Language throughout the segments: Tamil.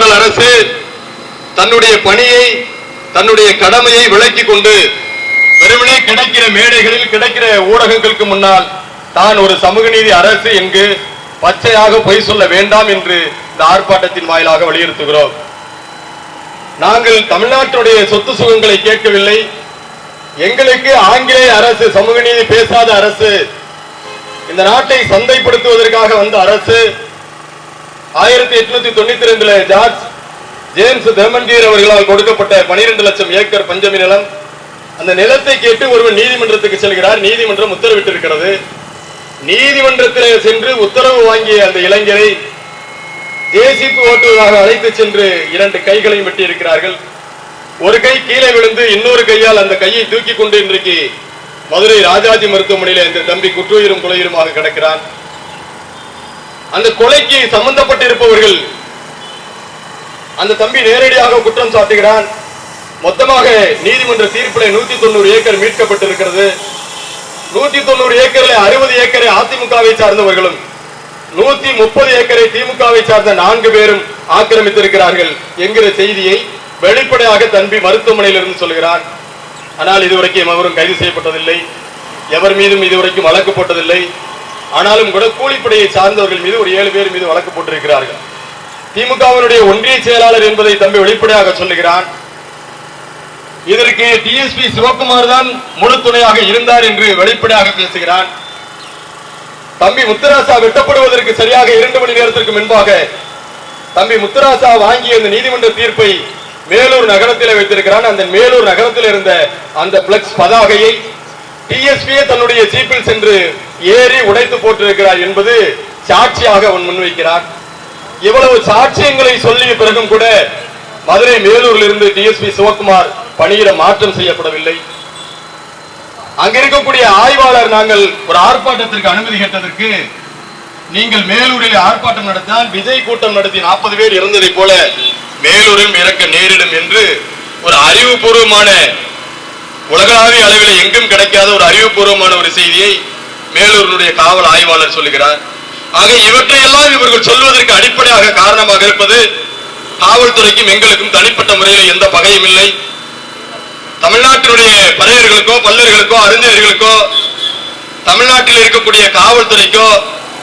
மாடல் அரசு தன்னுடைய பணியை தன்னுடைய கடமையை விளக்கிக் கொண்டு வெறுமனே கிடைக்கிற மேடைகளில் கிடைக்கிற ஊடகங்களுக்கு முன்னால் தான் ஒரு சமூக நீதி அரசு என்று பச்சையாக பொய் சொல்ல வேண்டாம் என்று இந்த ஆர்ப்பாட்டத்தின் வாயிலாக வலியுறுத்துகிறோம். நாங்கள் தமிழ்நாட்டுடைய சொத்து சுகங்களை கேட்கவில்லை. எங்களுக்கு ஆங்கிலேய அரசு சமூக நீதி பேசாத அரசு இந்த நாட்டை சந்தைப்படுத்துவதற்காக வந்த அரசு ஆயிரத்தி எட்நூத்தி தொண்ணூத்தி ரெண்டுல ஜார்ஜ் ஜேம்ஸ் தேமன்கீர் அவர்களால் கொடுக்கப்பட்ட 12 லட்சம் ஏக்கர் பஞ்சமி நிலம். அந்த நிலத்தை கேட்டு ஒருவர் நீதிமன்றத்துக்கு செல்கிறார். நீதிமன்றம் உத்தரவிட்டிருக்கிறது. நீதிமன்றத்தில் சென்று உத்தரவு வாங்கிய அந்த இளைஞரை ஜேசிபி ஓட்டுவதாக அழைத்து சென்று இரண்டு கைகளையும் வெட்டி இருக்கிறார்கள் ஒரு கை கீழே விழுந்து இன்னொரு கையால் அந்த கையை தூக்கி கொண்டு இன்றைக்கு மதுரை ராஜாஜி மருத்துவமனையில இந்த தம்பி குற்றுயிரும் குலையுருமாக கிடக்கிறான். அந்த கொலைக்கு சம்பந்தப்பட்டிருப்பவர்கள் அந்த தம்பி நேரடியாக குற்றம் சாட்டுகிறான். மொத்தமாக நீதிமன்ற தீர்ப்பில் நூத்தி தொண்ணூறு ஏக்கர் மீட்கப்பட்டிருக்கிறது. நூத்தி தொண்ணூறு ஏக்கர்ல அறுபது ஏக்கரை அதிமுகவை சார்ந்தவர்களும் நூத்தி முப்பது ஏக்கரை திமுகவை சார்ந்த நான்கு பேரும் ஆக்கிரமித்திருக்கிறார்கள் என்கிற செய்தியை வெளிப்படையாக தம்பி மருத்துவமனையில் இருந்து சொல்கிறார் ஆனால் இதுவரைக்கும் எவரும் கைது செய்யப்பட்டதில்லை. எவர் மீதும் இதுவரைக்கும் வழக்கு போட்டதில்லை. ஆனாலும் கூட கூலிப்படையை சார்ந்தவர்கள் மீது ஒரு ஏழு பேர் மீது வழக்கு போட்டிருக்கிறார்கள். திமுகவினுடைய ஒன்றிய செயலாளர் என்பதை தம்பி வெளிப்படையாக சொல்லுகிறான். இதற்கு டிஎஸ்பி சிவகுமார் தான் முழு துணையாக இருந்தார் என்று வெளிப்படையாக பேசுகிறான். தம்பி முத்துராசா வெட்டப்படுவதற்கு சரியாக இரண்டு மணி நேரத்திற்கு முன்பாக தம்பி முத்துராசா வாங்கிய அந்த நீதிமன்ற தீர்ப்பை மேலூர் நகரத்தில் வைத்திருக்கிறான். அந்த மேலூர் நகரத்தில் இருந்த அந்த பிளக்ஸ் பதாகையை டிஎஸ்பியே தன்னுடைய ஜீப்பில் சென்று ஏறி உடைத்து போட்டிருக்கிறார் என்பது சாட்சியாக அவன் முன்வைக்கிறார். இவ்வளவு சாட்சியங்களை சொல்லிய பிறகும் கூட மதுரை மேலூரில் இருந்து டிஎஸ்பி சிவகுமார் பணியிட மாற்றம் செய்யப்படவில்லை. அங்க இருக்கக்கூடிய ஆய்வாளர் நாங்கள் ஒரு ஆர்ப்பாட்டத்திற்கு அனுமதி கேட்டதற்கு நீங்கள் மேலூரில் ஆர்ப்பாட்டம் நடத்தினால் விஜய் கூட்டம் நடத்தி நாற்பது பேர் இறந்ததை போல மேலூரில் இறக்க நேரிடும் என்று ஒரு அறிவுபூர்வமான உலகளாவிய அளவில் எங்கும் கிடைக்காத ஒரு அறிவுபூர்வமான ஒரு செய்தியை மேலூரினுடைய காவல் ஆய்வாளர் சொல்லுகிறார். ஆக இவற்றையெல்லாம் இவர்கள் சொல்வதற்கு அடிப்படையாக காரணமாக இருப்பது காவல்துறைக்கும் எங்களுக்கும் தனிப்பட்ட முறையில் எந்த பகையும் இல்லை. தமிழ்நாட்டினுடைய பறையர்களுக்கோ பல்லர்களுக்கோ அறிஞர்களுக்கோ தமிழ்நாட்டில் இருக்கக்கூடிய காவல்துறைக்கோ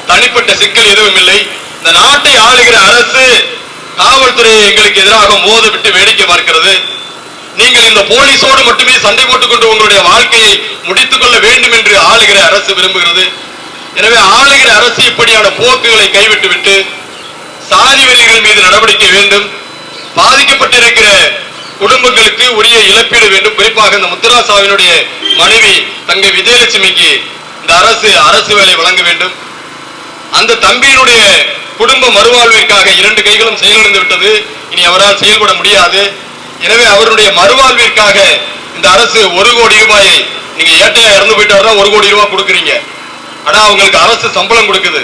தனிப்பட்ட சிக்கல் எதுவும் இல்லை. இந்த நாட்டை ஆளுகிற அரசு காவல்துறையை எங்களுக்கு எதிராக மோத விட்டு வேடிக்கை பார்க்கிறது. நீங்கள் இந்த போலீஸோடு மட்டுமே சண்டை போட்டுக் கொண்டு உங்களுடைய வாழ்க்கையை முடித்துக் கொள்ள வேண்டும் அரசு விரும்புகிறது. எனவே ஆளுகிற அரசு இப்படியான போக்குகளை கைவிட்டு விட்டு சாதி வெறிகள் மீது நடவடிக்கை வேண்டும். பாதிக்கப்பட்டிருக்கிற குடும்பங்களுக்கு உரிய இழப்பீடு வேண்டும். குறிப்பாக இந்த முத்துராசாவினுடைய மனைவி தங்கை விஜயலட்சுமிக்கு இந்த அரசு அரசு வேலை வழங்க வேண்டும். அந்த தம்பியினுடைய குடும்ப மறுவாழ்விற்காக இரண்டு கைகளும் செயலிழந்து விட்டது. இனி அவரால் செயல்பட முடியாது. எனவே அவருடைய மறுவாழ்விற்காக இந்த அரசு ஒரு கோடி ரூபாயை நீங்க ஏட்டையா இறந்து போயிட்டாருன்னா ஒரு கோடி ரூபாய் கொடுக்குறீங்க. ஆனா அவங்களுக்கு அரசு சம்பளம் கொடுக்குது.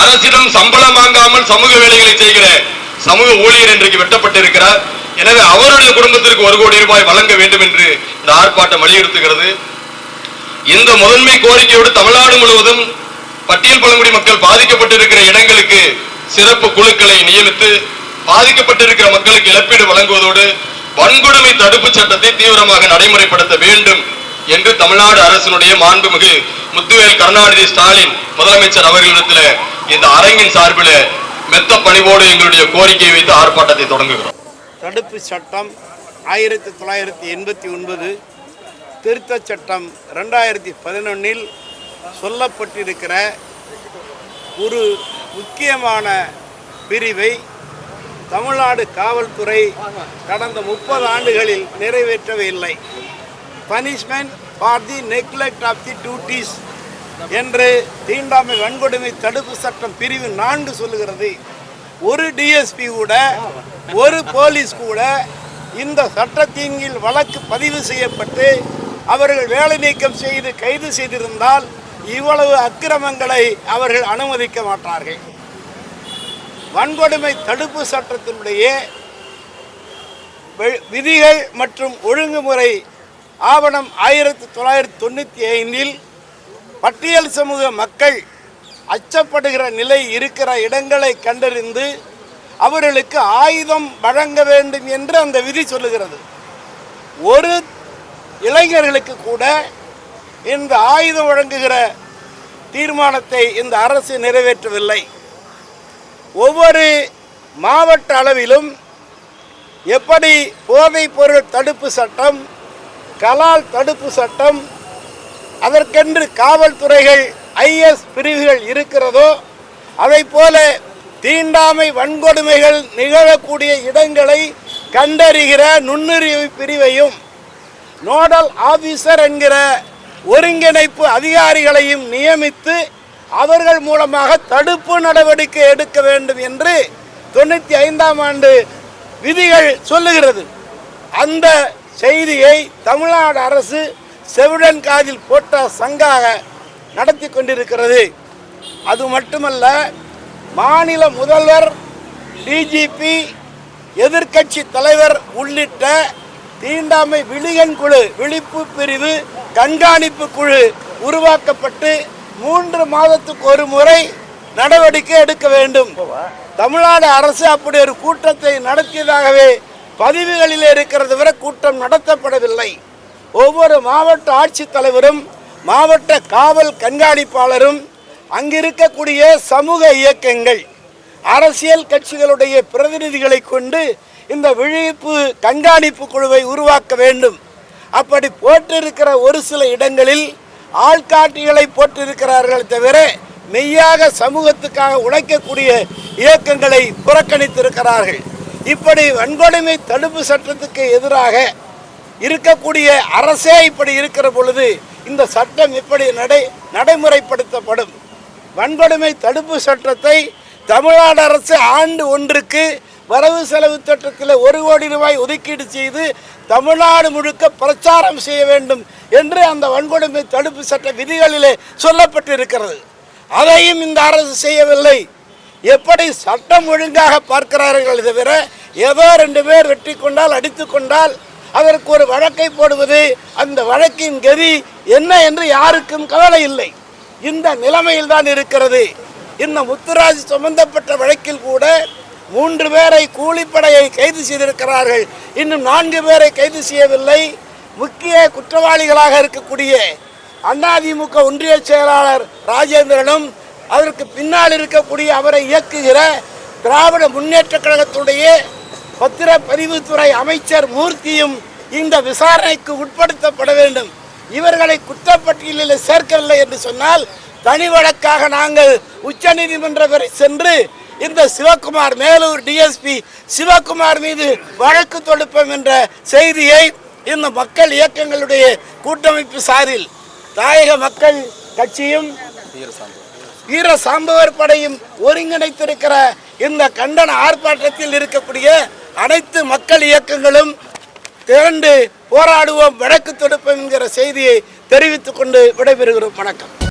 அரசிடம் சம்பளம் வாங்காமல் சமூக வேலைகளை செய்கிற சமூக ஊழியர் இன்றைக்கு வெட்டப்பட்டிருக்கிறார். எனவே அவருடைய குடும்பத்திற்கு ஒரு கோடி ரூபாய் வழங்க வேண்டும் என்று இந்த ஆர்ப்பாட்டம் வலியுறுத்துகிறது. இந்த முதன்மை கோரிக்கையோடு தமிழ்நாடு முழுவதும் பட்டியல் பழங்குடி மக்கள் பாதிக்கப்பட்டிருக்கிற இடங்களுக்கு சிறப்பு குழுக்களை நியமித்து பாதிக்கப்பட்டிருக்கிற மக்களுக்கு இழப்பீடு வழங்குவதோடு வன்கொடுமை தடுப்பு சட்டத்தை தீவிரமாக நடைமுறைப்படுத்த வேண்டும் என்று தமிழ்நாடு அரசினுடைய மாண்புமிகு முத்துவேல் கருணாநிதி ஸ்டாலின் முதலமைச்சர் அவர்களிடத்தில் இந்த அரங்கின் சார்பில் மெத்த பணிவோடு எங்களுடைய கோரிக்கையை வைத்து ஆர்ப்பாட்டத்தை தொடங்குகிறோம். தடுப்பு சட்டம் ஆயிரத்தி தொள்ளாயிரத்தி எண்பத்தி ஒன்பது திருத்த சட்டம் ரெண்டாயிரத்தி பதினொன்னில் சொல்லப்பட்டிருக்கிற ஒரு முக்கியமான பிரிவை தமிழ்நாடு காவல்துறை கடந்த முப்பது ஆண்டுகளில் நிறைவேற்றவே இல்லை. Punishment for the neglect of the duties என்று தீண்டாமை வன்கொடுமை தடுப்பு சட்டம் பிரிவு நான்கு சொல்லுகிறது. ஒரு டிஎஸ்பி கூட ஒரு போலீஸ் கூட இந்த சட்டத்தின் கீழ் வழக்கு பதிவு செய்யப்பட்டு அவர்கள் வேலை நீக்கம் செய்து கைது செய்திருந்தால் இவ்வளவு அக்கிரமங்களை அவர்கள் அனுமதிக்க மாட்டார்கள். வன்கொடுமை தடுப்பு சட்டத்தினுடைய விதிகள் மற்றும் ஒழுங்குமுறை ஆவணம் ஆயிரத்தி தொள்ளாயிரத்தி தொண்ணூற்றி ஐந்தில் பட்டியல் சமூக மக்கள் அச்சப்படுகிற நிலை இருக்கிற இடங்களை கண்டறிந்து அவர்களுக்கு ஆயுதம் வழங்க வேண்டும் என்று அந்த விதி சொல்லுகிறது. ஒரு இளைஞர்களுக்கு கூட இந்த ஆயுதம் வழங்குகிற தீர்மானத்தை இந்த அரசு நிறைவேற்றவில்லை. ஒவ்வொரு மாவட்ட அளவிலும் எப்படி போதைப் பொருள் தடுப்பு சட்டம் கலால் தடுப்பு சட்டம் அதற்கென்று காவல்துறைகள் ஐஎஸ் பிரிவுகள் இருக்கிறதோ அதை போல தீண்டாமை வன்கொடுமைகள் நிகழக்கூடிய இடங்களை கண்டறிகிற நுண்ணுரிமை பிரிவையும் நோடல் ஆபீசர் என்கிற ஒருங்கிணைப்பு அதிகாரிகளையும் நியமித்து அவர்கள் மூலமாக தடுப்பு நடவடிக்கை எடுக்க வேண்டும் என்று தொண்ணூற்றி ஐந்தாம் ஆண்டு விதிகள் சொல்லுகிறது. அந்த செய்தியை தமிழ்நாடு அரசு செவிடன் காதில் போட்ட சங்காக நடத்தி கொண்டிருக்கிறது. அது மட்டுமல்ல மாநில முதல்வர் டிஜிபி எதிர்க்கட்சி தலைவர் உள்ளிட்ட தீண்டாமை விழிகன் குழு விழிப்பு பிரிவு கண்காணிப்பு குழு உருவாக்கப்பட்டு மூன்று மாதத்துக்கு ஒரு முறை நடவடிக்கை எடுக்க வேண்டும். தமிழ்நாடு அரசு அப்படி ஒரு கூட்டத்தை நடத்தியதாகவே பதிவுகளில் இருக்கிறது வரை கூட்டம் நடத்தப்படவில்லை. ஒவ்வொரு மாவட்ட ஆட்சித்தலைவரும் மாவட்ட காவல் கண்காணிப்பாளரும் அங்கிருக்கக்கூடிய சமூக இயக்கங்கள் அரசியல் கட்சிகளுடைய பிரதிநிதிகளை கொண்டு இந்த விழிப்பு கண்காணிப்பு குழுவை உருவாக்க வேண்டும். அப்படி போட்டிருக்கிற ஒரு சில இடங்களில் ஆள்காட்டிகளை போட்டிருக்கிறார்கள் தவிர மெய்யாக சமூகத்துக்காக உழைக்கக்கூடிய இயக்கங்களை புறக்கணித்திருக்கிறார்கள். இப்படி வன்கொடுமை தடுப்பு சட்டத்துக்கு எதிராக இருக்கக்கூடிய அரசே இப்படி இருக்கிற பொழுது இந்த சட்டம் இப்படி நடை நடைமுறைப்படுத்தப்படும். வன்கொடுமை தடுப்பு சட்டத்தை தமிழ்நாடு அரசு ஆண்டு ஒன்றுக்கு வரவு செலவு திட்டத்தில் ஒரு கோடி ரூபாய் ஒதுக்கீடு செய்து தமிழ்நாடு முழுக்க பிரச்சாரம் செய்ய வேண்டும் என்று அந்த வன்கொடுமை தடுப்பு சட்ட விதிகளிலே சொல்லப்பட்டிருக்கிறது. அதையும் இந்த அரசு செய்யவில்லை. எப்படி சட்டம் ஒழுங்காக பார்க்கிறார்கள் தவிர ஏதோ ரெண்டு பேர் வெட்டி கொண்டால் அடித்து கொண்டால் அதற்கு ஒரு வழக்கை போடுவது அந்த வழக்கின் கதி என்ன என்று யாருக்கும் கவலை இல்லை. இந்த நிலைமையில் தான் இருக்கிறது. இந்த முத்துராஜ் சம்பந்தப்பட்ட வழக்கில் கூட மூன்று பேரை கூலிப்படையை கைது செய்திருக்கிறார்கள். இன்னும் நான்கு பேரை கைது செய்யவில்லை. முக்கிய குற்றவாளிகளாக இருக்கக்கூடிய அதிமுக ஒன்றிய செயலாளர் ராஜேந்திரனும் அதற்கு பின்னால் இருக்கக்கூடிய அவரை இயக்குகிற திராவிட முன்னேற்ற கழகத்துடைய பத்திரப்பதிவுத்துறை அமைச்சர் மூர்த்தியும் இந்த விசாரணைக்கு உட்படுத்தப்பட வேண்டும். இவர்களை குற்றப்பட்டியலில் சேர்க்கவில்லை என்று சொன்னால் தனி வழக்காக நாங்கள் உச்சநீதிமன்றம் வரை சென்று இந்த சிவகுமார் மேலூர் டிஎஸ்பி சிவகுமார் மீது வழக்கு தொடுப்போம் என்ற செய்தியை இந்த மக்கள் இயக்கங்களுடைய கூட்டமைப்பு சாரில் தாயக மக்கள் கட்சியும் வீர சாம்பவர் படையும் ஒருங்கிணைத்திருக்கிற இந்த கண்டன ஆர்ப்பாட்டத்தில் இருக்கக்கூடிய அனைத்து மக்கள் இயக்கங்களும் திரண்டு போராடுவோம் வழக்கு தொடுப்போம் என்கிற செய்தியை தெரிவித்துக் கொண்டு விடைபெறுகிறோம். வணக்கம்.